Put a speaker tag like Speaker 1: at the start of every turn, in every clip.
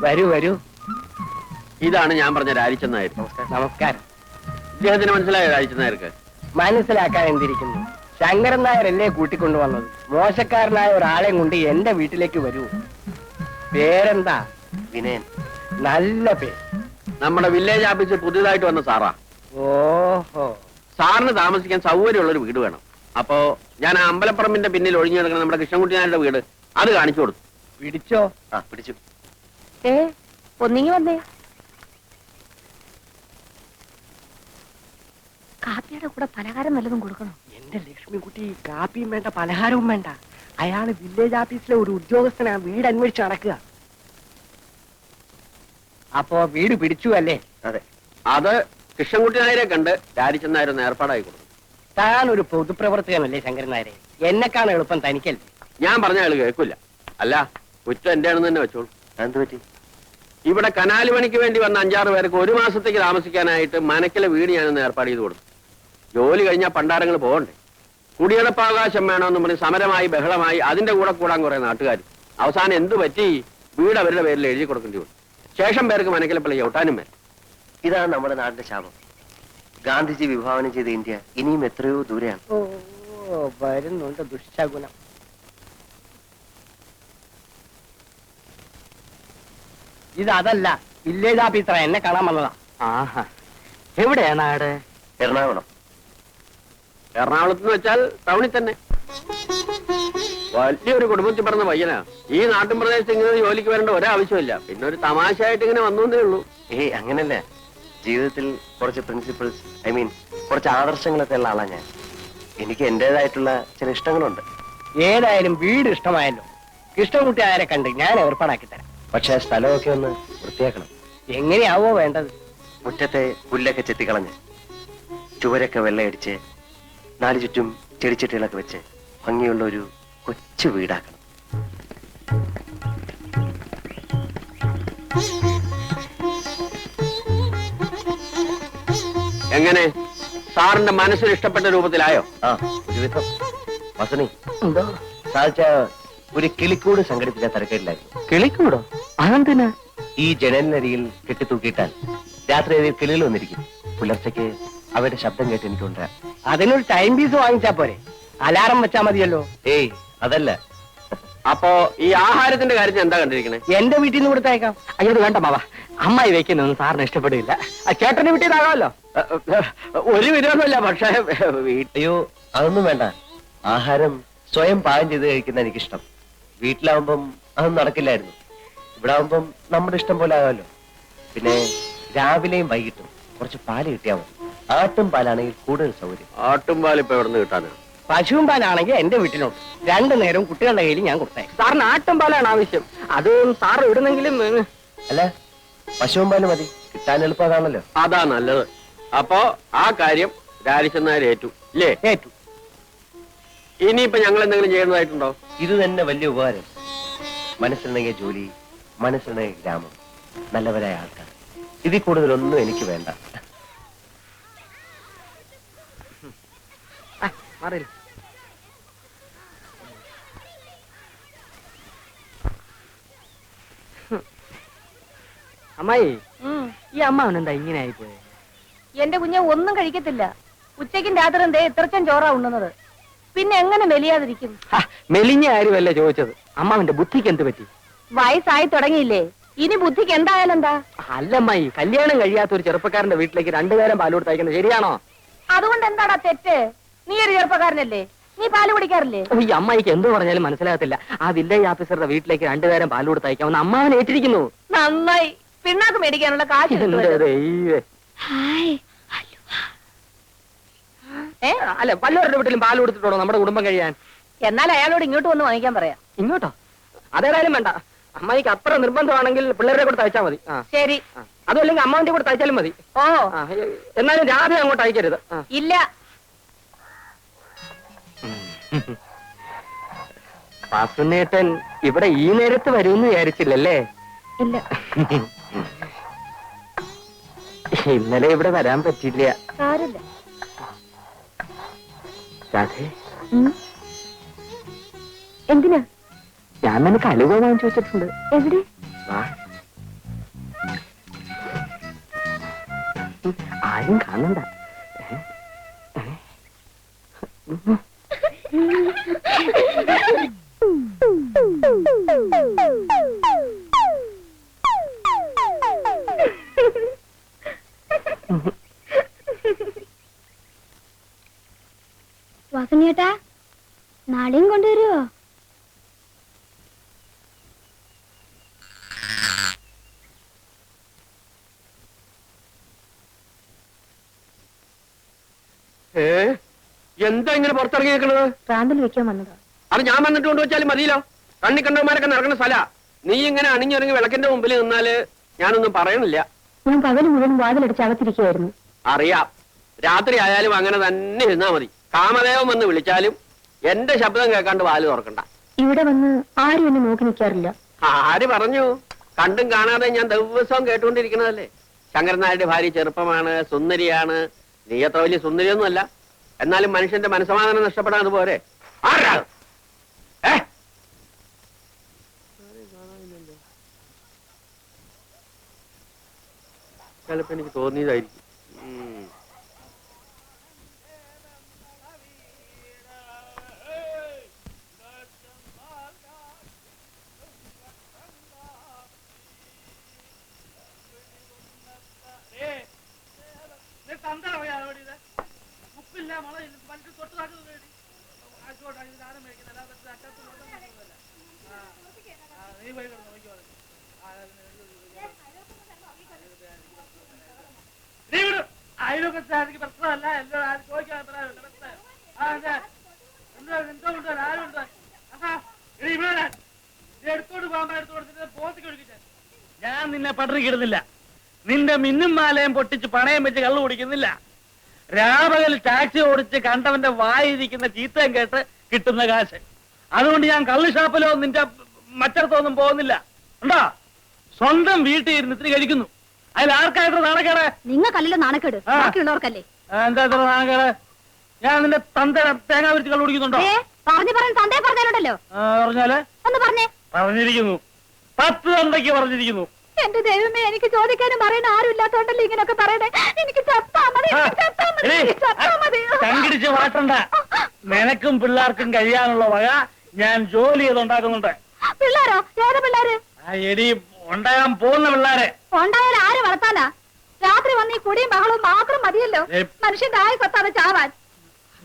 Speaker 1: വരൂ വരൂ.
Speaker 2: ഇതാണ് ഞാൻ പറഞ്ഞ രാജിച്ചൻ നായർ.
Speaker 1: നമസ്കാരം.
Speaker 2: ഇദ്ദേഹത്തിന് മനസ്സിലായോ രാജിച്ചൻ നായർക്ക്?
Speaker 1: മനസ്സിലാക്കാൻ എന്തിരിക്കുന്നു? ശങ്കരൻ നായരല്ലേ കൂട്ടിക്കൊണ്ടുവന്നത്? മോശക്കാരനായ ഒരാളെ കൊണ്ട് എന്റെ വീട്ടിലേക്ക് വരൂ. പേരെന്താ?
Speaker 3: വിനയൻ.
Speaker 1: നല്ല പേര്
Speaker 2: നമ്മുടെ വില്ലേജ് ഓഫീസിൽ പുതിയതായിട്ട് വന്ന സാറാ.
Speaker 1: ഓഹോ.
Speaker 2: സാറിന് താമസിക്കാൻ സൗകര്യമുള്ള ഒരു വീട് വേണം. അപ്പോ ഞാൻ ആ അമ്പലപ്പറമ്പിന്റെ പിന്നിൽ ഒഴിഞ്ഞു കിടക്കുന്ന നമ്മുടെ കൃഷ്ണൻകുട്ടി നായരുടെ വീട് അത് കാണിച്ചു കൊടുത്തു.
Speaker 1: പിടിച്ചോ?
Speaker 3: ആ പിടിച്ചു.
Speaker 4: ഏ? ഒന്നിങ്ങി വന്നേ. കാപ്പിയുടെ കൂടെ പലഹാരം വല്ലതും കൊടുക്കണം?
Speaker 1: എന്റെ ലക്ഷ്മിക്കുട്ടി കാപ്പിയും വേണ്ട പലഹാരവും വേണ്ട. അയാൾ വില്ലേജ് ഓഫീസിലെ ഒരു ഉദ്യോഗസ്ഥനാ വീട് അന്വേഷിച്ച് നടക്കുക. അപ്പോ വീട് പിടിച്ചു അല്ലേ?
Speaker 3: അതെ.
Speaker 2: അത് കൃഷ്ണൻകുട്ടി നായരെ കണ്ട് ഒന്ന് ഏർപ്പാടായി കൊടുത്തു.
Speaker 1: താൻ ഒരു പൊതുപ്രവർത്തകനല്ലേ ശങ്കരൻ നായരെ? എന്നെക്കാണ് എളുപ്പം തനിക്കല്ലേ?
Speaker 2: ഞാൻ പറഞ്ഞ ആൾ കേൾക്കില്ല അല്ല കുറ്റം എന്റെ ആണെന്ന് തന്നെ വെച്ചോളൂ.
Speaker 3: എന്ത് പറ്റി
Speaker 2: ഇവിടെ കനാല് പണിക്ക് വേണ്ടി വന്ന അഞ്ചാറ് പേർക്ക് ഒരു മാസത്തേക്ക് താമസിക്കാനായിട്ട് മനക്കിലെ വീട് ഞാനൊന്ന് ഏർപ്പാട് ചെയ്ത് കൊടുത്തു. ജോലി കഴിഞ്ഞാൽ പണ്ടാരങ്ങൾ പോകണ്ടേ? കുടിയടപ്പാവകാശം വേണമെന്ന് പറഞ്ഞ് സമരമായി ബഹളമായി അതിന്റെ കൂടെ കൂടാൻ കുറെ നാട്ടുകാർ അവസാനം എന്ത് പറ്റി? വീട് അവരുടെ പേരിൽ എഴുതി കൊടുക്കേണ്ടി വന്നു. ശേഷം പേർക്ക് മനക്കിലെ പള്ളി ചവിട്ടാനും വരും.
Speaker 3: ഇതാണ് നമ്മുടെ നാടിന്റെ ശാപം ഗാന്ധിജി വിഭാവനം ചെയ്ത ഇന്ത്യ ഇനിയും എത്രയോ ദൂരെയാണ്.
Speaker 1: ഓ വരുന്നുണ്ട് ദുഷ്ടഗുണം ഇത് അതല്ല വില്ലേജ് ഓഫീസറാ എന്നെ കാണാൻ വന്നതാ.
Speaker 5: ആഹാ. എവിടെയാ നാട്?
Speaker 3: എറണാകുളം.
Speaker 2: എറണാകുളത്ത് എന്ന് വെച്ചാൽ ടൗണിൽ തന്നെ. വലിയൊരു കുടുംബത്തിൽ പറഞ്ഞ പയ്യനാ. ഈ നാട്ടിൻ പ്രദേശത്ത് ഇങ്ങനെ ജോലിക്ക് വരേണ്ട ഒരാവശ്യമില്ല പിന്നെ ഒരു തമാശയായിട്ട് ഇങ്ങനെ വന്നേ ഉള്ളൂ.
Speaker 3: ഏയ് അങ്ങനല്ല. ജീവിതത്തിൽ കുറച്ച് പ്രിൻസിപ്പിൾസ് ഐ മീൻ കുറച്ച് ആദർശങ്ങളൊക്കെ ഉള്ള ആളാണ് ഞാൻ. എനിക്ക് എന്റേതായിട്ടുള്ള ചില ഇഷ്ടങ്ങളുണ്ട്.
Speaker 1: ഏതായാലും വീട് ഇഷ്ടമായല്ലോ. കൃഷ്ണൻകുട്ടി ആരെ കണ്ട് ഞാൻ ഏർപ്പാടാക്കി തരാം.
Speaker 3: പക്ഷെ സ്ഥലമൊക്കെ ഒന്ന് വൃത്തിയാക്കണം.
Speaker 1: എങ്ങനെയാവോ വേണ്ടത്.
Speaker 3: മുറ്റത്തെ പുല്ലൊക്കെ ചെത്തിക്കളഞ്ഞ് ചുവരൊക്കെ വെള്ളയടിച്ച് നാല് ചുറ്റും ചെടിച്ചട്ടികളൊക്കെ വെച്ച് ഭംഗിയുള്ള ഒരു കൊച്ചു വീടാക്കണം.
Speaker 2: എങ്ങനെ? സാറിന്റെ മനസ്സിന് ഇഷ്ടപ്പെട്ട രൂപത്തിലായോ?
Speaker 3: ആ ഒരുവിധം വസണി
Speaker 1: എന്തോ?
Speaker 3: സാധിച്ച ഒരു കിളിക്കൂട് സംഘടിപ്പിച്ച തിരക്കേടില്ലായിരുന്നു.
Speaker 5: കിളിക്കൂടോ? അതെന്തിനാ?
Speaker 3: ഈ ജനലിനരിയിൽ കെട്ടിത്തൂക്കിയിട്ടാൽ രാത്രി അതിൽ കിളികൾ വന്നിരിക്കും. പുലർച്ചയ്ക്ക് അവരുടെ ശബ്ദം കേട്ട് എനിക്ക് കൊണ്ടുവരാം
Speaker 1: അതിനൊരു ടൈം പീസ് വാങ്ങിച്ചാ പോരെ? അലാറം വെച്ചാ മതിയല്ലോ.
Speaker 3: ഏയ് അതല്ല.
Speaker 2: അപ്പോ ഈ ആഹാരത്തിന്റെ കാര്യത്തിൽ എന്താ കണ്ടിരിക്കണേ?
Speaker 1: എന്റെ വീട്ടിൽ നിന്ന് കൊടുത്തേക്കാം
Speaker 5: അയ്യോ ഇത് വേണ്ട മാവാ അമ്മായി വെക്കുന്നൊന്നും സാറിന് ഇഷ്ടപ്പെടില്ല ചേട്ടന്റെ വീട്ടിൽ നിന്നാകാമല്ലോ
Speaker 2: ഒരു വിരോധമില്ല പക്ഷേ വീട്ടിയോ
Speaker 3: അയ്യോ അതൊന്നും വേണ്ട. ആഹാരം സ്വയം പാകം ചെയ്ത് കഴിക്കുന്ന എനിക്കിഷ്ടം. വീട്ടിലാവുമ്പം അതൊന്നും നടക്കില്ലായിരുന്നു. ഇവിടെ ആവുമ്പം നമ്മുടെ ഇഷ്ടം പോലെ ആകാമല്ലോ പിന്നെ രാവിലെയും വൈകിട്ടും കുറച്ച് പാൽ കിട്ടിയാൽ മതി. ആട്ടും പാലാണെങ്കിൽ കൂടുതൽ സൗകര്യം.
Speaker 2: ആട്ടുംപാൽ ഇപ്പൊ എവിടെ നിന്ന് കിട്ടാനാണ്
Speaker 1: പശുവും പാലാണെങ്കിൽ എന്റെ വീട്ടിലുണ്ട് രണ്ടു നേരവും കുട്ടികളുടെ കയ്യിൽ ഞാൻ കൊടുത്തേ
Speaker 5: സാറിന് ആട്ടും പാലാണ് ആവശ്യം. അത് സാർ ഇടുന്നെങ്കിലും ഏ,
Speaker 3: അല്ല പശുവും പാൽ മതി. കിട്ടാൻ എളുപ്പമാണല്ലോ
Speaker 2: അതാ നല്ലത്. അപ്പോ ആ കാര്യം രാജശന്നാർ ഏറ്റു ഇല്ലേ?
Speaker 1: ഏറ്റു.
Speaker 2: ഇനിയിപ്പോ ഞങ്ങൾ എന്തെങ്കിലും ചെയ്യുന്നതായിട്ടുണ്ടോ?
Speaker 3: ഇത് തന്നെ വലിയ ഉപകാരം. മനസ്സിലുണ്ടെങ്കിൽ ജോലി മനസ്സിലുണ്ടെങ്കിൽ ഗ്രാമം. നല്ലവരായ ആൾക്കാർ. ഇതിൽ കൂടുതലൊന്നും എനിക്ക് വേണ്ട.
Speaker 5: അമ്മായി ഈ അമ്മ എന്താ ഇങ്ങനെ ആയിപ്പോയെ?
Speaker 4: എന്റെ കുഞ്ഞെ ഒന്നും കഴിക്കത്തില്ല. ഉച്ചയ്ക്കും രാത്രി എന്തേ ഇത്രച്ചൻ ചോറാ ഉണ്ണുന്നത്. പിന്നെ എങ്ങനെ മെലിയാതിരിക്കും?
Speaker 5: മെലിഞ്ഞ കാര്യമല്ല ചോദിച്ചത്. അമ്മാവന്റെ ബുദ്ധിക്ക് എന്ത് പറ്റി?
Speaker 4: വയസ്സായി തുടങ്ങിയില്ലേ? ഇനി ബുദ്ധിക്ക് എന്തായാലും എന്താ?
Speaker 5: അല്ലമ്മായി കല്യാണം കഴിയാത്ത ഒരു ചെറുപ്പക്കാരന്റെ വീട്ടിലേക്ക് രണ്ടുപേരും പാൽ കൊടുത്തയക്കുന്നത് ശരിയാണോ?
Speaker 4: അതുകൊണ്ട് എന്താടാ തെറ്റ്? നീ ഒരു ചെറുപ്പക്കാരനല്ലേ? നീ പാൽ കുടിക്കാറില്ലേ?
Speaker 5: ഓ, ഈ അമ്മായിക്ക് എന്ത് പറഞ്ഞാലും മനസ്സിലാകത്തില്ല. ആ വില്ലേജ് ഓഫീസറുടെ വീട്ടിലേക്ക് രണ്ടുപേരും പാൽ കൊടുത്തയക്കാവുന്ന അമ്മാവൻ ഏറ്റിരിക്കുന്നു.
Speaker 4: നന്നായി. പിണ്ണാക്ക് മേടിക്കാനുള്ള കാശ്
Speaker 5: എന്റെ
Speaker 4: കിട്ടുമല്ലോ.
Speaker 5: ദൈവേ.
Speaker 4: ഏ?
Speaker 5: അല്ല വല്ലവരുടെ വീട്ടിലും പാൽ കൊടുത്തിട്ടുണ്ടോ നമ്മുടെ കുടുംബം കഴിയാൻ?
Speaker 4: എന്നാൽ അയാളോട് ഇങ്ങോട്ട് വന്ന് വാങ്ങിക്കാൻ പറയാം.
Speaker 5: ഇങ്ങോട്ടോ? അതേതായാലും വേണ്ട. അമ്മായിക്ക് അത്ര നിർബന്ധമാണെങ്കിൽ പിള്ളേരെ കൂടെ തയ്ച്ചാൽ മതി. ആ.
Speaker 4: ശരി.
Speaker 5: അതല്ലെങ്കിൽ അമ്മാവിന്റെ കൂടെ തയ്ച്ചാലും മതി.
Speaker 4: ഓ.
Speaker 5: ആ, എന്നാലും രാധ അങ്ങോട്ട് അയക്കരുത്. ആ.
Speaker 4: ഇല്ല.
Speaker 5: വാസുനേട്ടൻ ഇവിടെ ഈ നേരത്ത് വരുമെന്ന് വിചാരിച്ചില്ലല്ലേ?
Speaker 4: ഇല്ല.
Speaker 5: ഇന്നലെ ഇവിടെ വരാൻ പറ്റില്ല
Speaker 4: സാരില്ല
Speaker 5: രാധേ.
Speaker 4: ഉം. എന്തിനാ?
Speaker 5: ഞാൻ നിനക്ക് അലുവ വാങ്ങി ചോദിച്ചിട്ടുണ്ട്
Speaker 4: എവിടെ?
Speaker 5: വാ. ആരും കാണണ്ട.
Speaker 6: വാസനേട്ടാ നാളെയും
Speaker 2: കൊണ്ടുവരുമോ എന്താ ഇങ്ങനെ പുറത്തിറങ്ങി നിൽക്കണത്
Speaker 4: പ്രാന്തൽ വെക്കാൻ വന്നതാ.
Speaker 2: അത് ഞാൻ വന്നിട്ട് കൊണ്ടുവച്ചാലും മതിയല്ലോ. കണ്ണി കണ്ടവന്മാരൊക്കെ നടക്കുന്ന സ്ഥല. നീ ഇങ്ങനെ അണിഞ്ഞിറങ്ങി വിളക്കിന്റെ മുമ്പിൽ നിന്നാൽ ഞാനൊന്നും പറയണില്ല.
Speaker 4: ഞാൻ പകൽ മുഴുവൻ വാതിലടിച്ച് അകത്തിരിക്കുകയായിരുന്നു
Speaker 2: അറിയാം. രാത്രി ആയാലും അങ്ങനെ തന്നെ ഇരുന്നാ മതി. കാമദേവൻ വന്ന് വിളിച്ചാലും എന്റെ ശബ്ദം കേൾക്കാണ്ട് വാൽ തുറക്കണ്ട.
Speaker 4: ഇവിടെ വന്ന് ആരും എന്നെ നോക്കി നിൽക്കാറില്ല.
Speaker 2: ആര് പറഞ്ഞു? കണ്ടും കാണാതെ ഞാൻ ദിവസവും കേട്ടുകൊണ്ടിരിക്കണതല്ലേ ശങ്കരനായരുടെ ഭാര്യ ചെറുപ്പമാണ് സുന്ദരിയാണ്. നീ അത്ര വലിയ സുന്ദരിയൊന്നുമല്ല. എന്നാലും മനുഷ്യന്റെ മനസ്സമാധാനം നഷ്ടപ്പെടാതെ പോരെ. ആരാ? ചിലപ്പോ എനിക്ക് തോന്നിയതായിരിക്കും. ഉം.
Speaker 7: അയൽവക്കത്താർക്ക് പ്രശ്നമല്ല. എല്ലാം ആരും ചോദിക്കാൻ ആ എന്താ എന്തോ ഉണ്ട് പോത്തിക്ക് ഒഴുകിച്ചാൽ ഞാൻ നിന്നെ പട്ടിണിക്കിടുന്നില്ല നിന്റെ മിന്നും മാലയും പൊട്ടിച്ച് പണയം വെച്ച് കള്ളു കുടിക്കുന്നില്ല. രാപകൽ ടാക്സി ഓടിച്ച് കണ്ടവന്റെ വായിരിക്കുന്ന ചീത്തയും കേട്ട് കിട്ടുന്ന കാശ്. അതുകൊണ്ട് ഞാൻ കള്ളു ഷാപ്പിലോ നിന്റെ മറ്റടത്തൊന്നും പോകുന്നില്ല. ഉണ്ടോ സ്വന്തം വീട്ടിൽ ഇരുന്ന് ഇത്തിരി കഴിക്കുന്നു. അതിൽ ആർക്കായിട്ട് നാണക്കേട്?
Speaker 6: നിങ്ങൾക്കല്ലല്ലോ നാണക്കേട്. ബാക്കിയുള്ളവർക്കല്ലേ?
Speaker 7: ആ, എന്താ ഇത്ര നാണക്കേട്? ഞാൻ നിന്റെ തന്ത തേങ്ങ വിരിച്ച് കള്ളു കുടിക്കുന്നുണ്ടോ?
Speaker 6: ഏ പറഞ്ഞു പറഞ്ഞു തന്തേ പറഞ്ഞാലുണ്ടല്ലോ.
Speaker 7: ആ, പറഞ്ഞാൽ?
Speaker 6: ഒന്ന് പറഞ്ഞേ.
Speaker 7: പറഞ്ഞിരിക്കുന്നു. പത്ത് തന്തയ്ക്ക് പറഞ്ഞിരിക്കുന്നു.
Speaker 6: എന്റെ ദൈവമേ എനിക്ക് ചോദിക്കാനും പറയാൻ ആരും ഇല്ലാത്തോണ്ടല്ലോ ഇങ്ങനൊക്കെ പറയണേ? എനിക്ക് ചത്താ മതി എനിക്ക് ചത്താ
Speaker 7: ചങ്കിടിച്ച് മാറ്റണ്ട നിനക്കും പിള്ളേർക്കും കഴിയാനുള്ള വക ഞാൻ ജോലി ചെയ്തുണ്ടാക്കുന്നുണ്ട്.
Speaker 6: പിള്ളേരോ? ഏത് പിള്ളേര്?
Speaker 7: ആ എടി ഉണ്ടാകാൻ പോകുന്ന പിള്ളേരെ.
Speaker 6: ഉണ്ടായാലും ആര് വളർത്താനാ? രാത്രി വന്ന് ഈ കുടിയും ബഹളവും മാത്രം മതിയല്ലോ.
Speaker 7: മനുഷ്യൻ
Speaker 6: മനുഷ്യന്റെ ആയി കൊത്താതെ ചാവാൻ.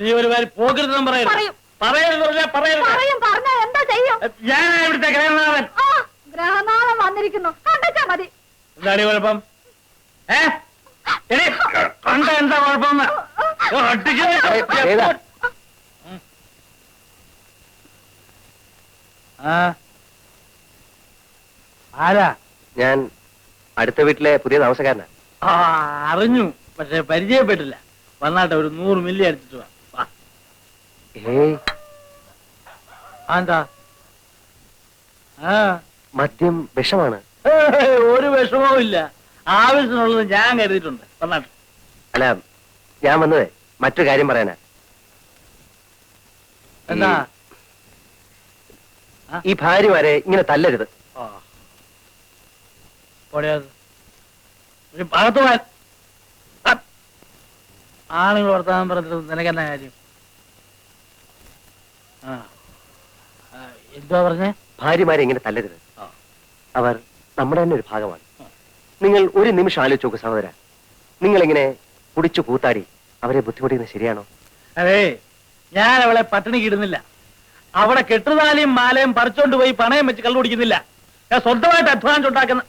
Speaker 7: നീ ഒരു പേര് പോകരുത്
Speaker 6: പറയും.
Speaker 7: പറയരുത് പറഞ്ഞാ
Speaker 6: പറയും പറഞ്ഞ എന്താ ചെയ്യും?
Speaker 7: ഞാൻ ഇവിടുത്തെ ഗ്രഹനാഥൻ.
Speaker 6: ആ ഗ്രഹനാഥം വന്നിരിക്കുന്നു. കണ്ടെച്ചാ മതി.
Speaker 7: എന്താണ് കുഴപ്പം? കണ്ട എന്താ കുഴപ്പം
Speaker 3: ഏതാ?
Speaker 7: ആ. ആരാ?
Speaker 3: ഞാൻ അടുത്ത വീട്ടിലെ പുതിയ താമസക്കാരനാ.
Speaker 7: ആ അറിഞ്ഞു പക്ഷെ പരിചയപ്പെട്ടില്ല. വന്നാട്ടെ ഒരു നൂറ് മില്ലി അടിച്ചിട്ട് വാ. എന്താ?
Speaker 3: മദ്യം വിഷമാണ്.
Speaker 7: ഒരു വിഷമവും ഇല്ല ആവശ്യത്തിനുള്ളത് ഞാൻ കരുതിയിട്ടുണ്ട്. വന്നാട്ടെ
Speaker 3: അല്ല ഞാൻ വന്നതേ. മറ്റു കാര്യം പറയാനാ.
Speaker 7: എന്താ?
Speaker 3: ഈ ഭാര്യമാരെ ഇങ്ങനെ തല്ലരുത്.
Speaker 7: ആ. പോടെയത്. ഒരു ആ. ആണുങ്ങൾ വർത്താനം പറഞ്ഞിട്ട് നിനക്ക് എന്നാ കാര്യം? ആ. ആ, എന്തുവാ പറഞ്ഞേ?
Speaker 3: ഭാര്യമാരെ ഇങ്ങനെ തല്ലരുത്. അവർ നമ്മുടെ തന്നെ ഒരു ഭാഗമാണ്. നിങ്ങൾ ഒരു നിമിഷം ആലോചിച്ച് നോക്ക് സഹോദര. നിങ്ങൾ ഇങ്ങനെ കുടിച്ചു കൂത്താടി അവരെ ബുദ്ധിമുട്ടിക്കുന്നത് ശരിയാണോ?
Speaker 7: അതെ ഞാൻ അവളെ പട്ടിണി കിടുന്നില്ല അവിടെ കെട്ടുതാലിയും മാലയും പറിച്ചോണ്ട് പോയി പണയം വെച്ച് കള്ളു കുടിക്കുന്നില്ല. ഞാൻ സ്വന്തമായിട്ട് അധ്വാനിച്ചുണ്ടാക്കുന്ന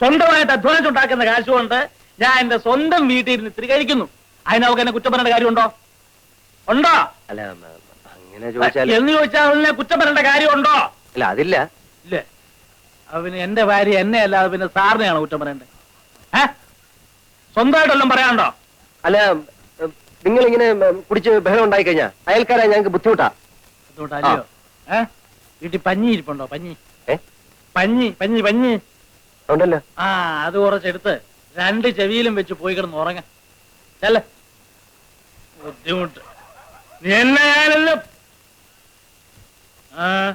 Speaker 7: സ്വന്തമായിട്ട് അധ്വാനിച്ചുണ്ടാക്കുന്ന കാശ് കൊണ്ട് ഞാൻ എന്റെ സ്വന്തം വീട്ടിൽ ഇരുന്ന് ഇത്തിരി കഴിക്കുന്നു. അതിന് എന്നെ കുറ്റം പറയേണ്ട കാര്യമുണ്ടോ? ഉണ്ടോ?
Speaker 3: അല്ല അങ്ങനെ ചോദിച്ചാൽ
Speaker 7: എന്ന് ചോദിച്ചാൽ അവനെ കുറ്റം പറയേണ്ട കാര്യമുണ്ടോ?
Speaker 3: അല്ല അതില്ല.
Speaker 7: ഇല്ല. അവന് എന്റെ ഭാര്യ എന്നെ അല്ലാതെ പിന്നെ സാറിനെയാണ് കുറ്റം പറയേണ്ടത്? ഏ? സ്വന്തമായിട്ടെല്ലാം പറയാനുണ്ടോ?
Speaker 3: അല്ല നിങ്ങൾ ഇങ്ങനെ കുടിച്ച് ബഹളം ഉണ്ടായി കഴിഞ്ഞാ അയൽക്കാരെ ഞങ്ങൾക്ക് ബുദ്ധിമുട്ടാ.
Speaker 7: ബുദ്ധിമുട്ടല്ലയോ ഏ? വീട്ടിൽ പഞ്ഞി ഇരിപ്പുണ്ടോ? പഞ്ഞി?
Speaker 3: ഏ?
Speaker 7: പഞ്ഞി പഞ്ഞി പഞ്ഞി.
Speaker 3: ഉണ്ടല്ലോ.
Speaker 7: ആ അത് കുറച്ചെടുത്ത് രണ്ട് ചെവിയിലും വെച്ച് പോയി കിടന്ന് ഉറങ്ങ. ചെല്ല. ബുദ്ധിമുട്ട്. നീ എന്നെ ഞാനല്ലോ? ആ
Speaker 3: ആ,